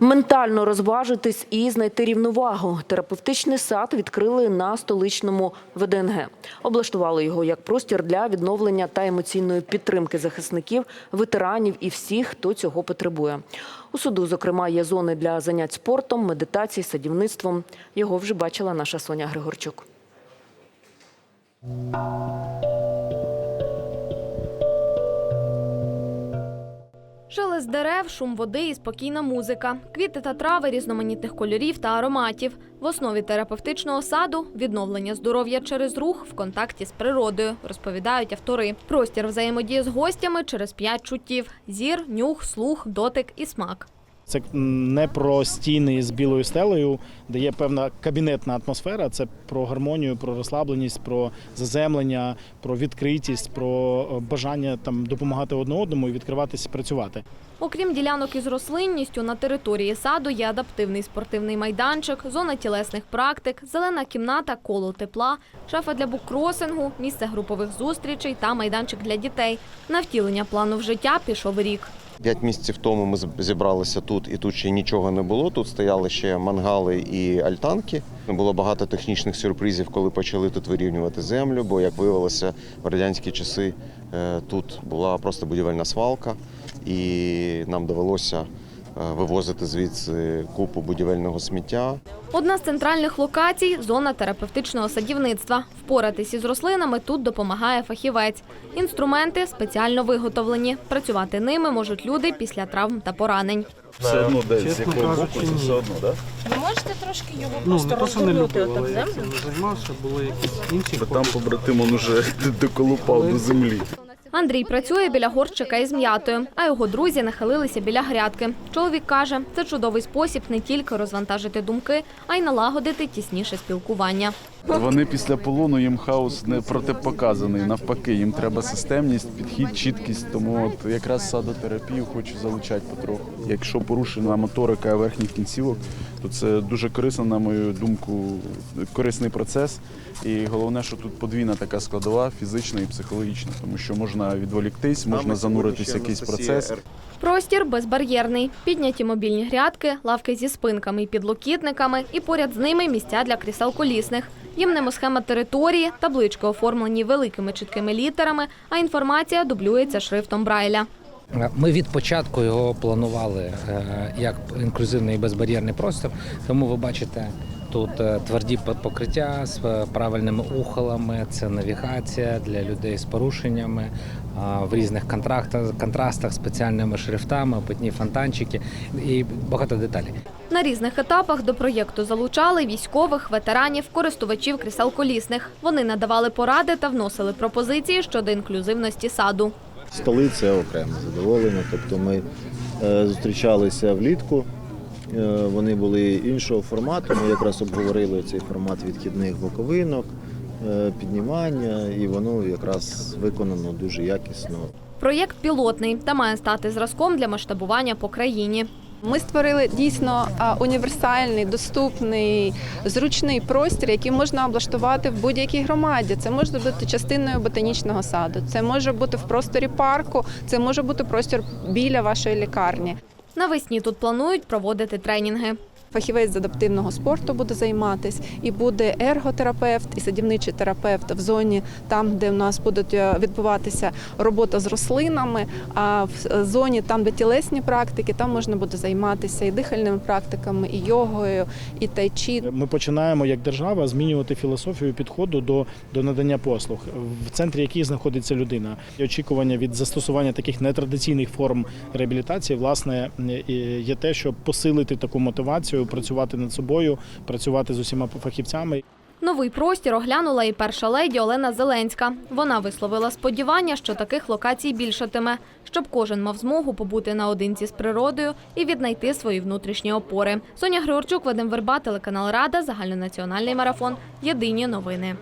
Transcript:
Ментально розважитись і знайти рівновагу. Терапевтичний сад відкрили на столичному ВДНГ. Облаштували його як простір для відновлення та емоційної підтримки захисників, ветеранів і всіх, хто цього потребує. У суду, зокрема, є зони для занять спортом, медитації, садівництвом. Його вже бачила наша Соня Григорчук. Шелест дерев, шум води і спокійна музика, квіти та трави різноманітних кольорів та ароматів. В основі терапевтичного саду відновлення здоров'я через рух в контакті з природою, розповідають автори. Простір взаємодії з гостями через п'ять чуттів: зір, нюх, слух, дотик і смак. Це не про стіни з білою стелею, де є певна кабінетна атмосфера. Це про гармонію, про розслабленість, про заземлення, про відкритість, про е, бажання там допомагати одне одному і відкриватися, працювати. Окрім ділянок із рослинністю, на території саду є адаптивний спортивний майданчик, зона тілесних практик, зелена кімната, коло тепла, шафа для буккросингу, місце групових зустрічей та майданчик для дітей. На втілення плану в життя пішов рік. П'ять місяців тому ми зібралися тут, і тут ще нічого не було. Тут стояли ще мангали і альтанки. Було багато технічних сюрпризів, коли почали тут вирівнювати землю. Бо, як виявилося, в радянські часи е, тут була просто будівельна свалка, і нам довелося вивозити звідси купу будівельного сміття. Одна з центральних локацій зона терапевтичного садівництва. Впоратись із рослинами тут допомагає фахівець. Інструменти спеціально виготовлені. Працювати ними можуть люди після травм та поранень. Все одно десь з якого боку, це все одно, так? Ви можете трошки його Ну, просто не просто не розгорнути любив, отак але я землю? цим не займався, були якісь інші Бо там побратим он уже доколупав до землі. Андрій працює біля горщика із м'ятою, а його друзі нахилилися біля грядки. Чоловік каже, це чудовий спосіб не тільки розвантажити думки, а й налагодити тісніше спілкування. Вони після полону їм хаос не протипоказаний. Навпаки, їм треба системність, підхід, чіткість. Тому от якраз садотерапію хочу залучати потроху. Якщо порушена моторика верхніх кінцівок, то це дуже корисно, на мою думку, корисний процес. І головне, що тут подвійна така складова, фізична і психологічна, тому що можна відволіктись, можна зануритись в якийсь процес. Простір безбар'єрний. Підняті мобільні грядки, лавки зі спинками і підлокітниками, і поряд з ними місця для крісел колісних. Є мнемосхема території, таблички оформлені великими чіткими літерами, а інформація дублюється шрифтом Брайля. Ми від початку його планували е, як інклюзивний і безбар'єрний простір, тому ви бачите тут е, тверді покриття з е, правильними ухолами, це навігація для людей з порушеннями в різних контрастах, спеціальними шрифтами, опитні фонтанчики і багато деталей. На різних етапах до проєкту залучали військових, ветеранів, користувачів крісел колісних. Вони надавали поради та вносили пропозиції щодо інклюзивності саду. Столи це окреме задоволення. Тобто ми е, зустрічалися влітку, е, вони були іншого формату. Ми якраз обговорили цей формат відхідних боковинок, е, піднімання, і воно якраз виконано дуже якісно. Проєкт пілотний та має стати зразком для масштабування по країні. Ми створили дійсно універсальний, доступний, зручний простір, який можна облаштувати в будь-якій громаді. Це може бути частиною ботанічного саду, це може бути в просторі парку, це може бути простір біля вашої лікарні. Навесні тут планують проводити тренінги. Фахівець з адаптивного спорту буде займатись, і буде ерготерапевт і садівничий терапевт в зоні, там, де в нас будуть е, відбуватися робота з рослинами. А в е, зоні, там, де тілесні практики, там можна буде займатися і дихальними практиками, і йогою, і тайчі. Ми починаємо як держава змінювати філософію підходу до, до надання послуг, в центрі якій знаходиться людина. І очікування від застосування таких нетрадиційних форм реабілітації, власне, є те, щоб посилити таку мотивацію, працювати над собою, працювати з усіма фахівцями. Новий простір оглянула і перша леді Олена Зеленська. Вона висловила сподівання, що таких локацій більшатиме, щоб кожен мав змогу побути наодинці з природою і віднайти свої внутрішні опори. Соня Григорчук, Вадим Верба, телеканал Рада, загальнонаціональний марафон. Єдині новини.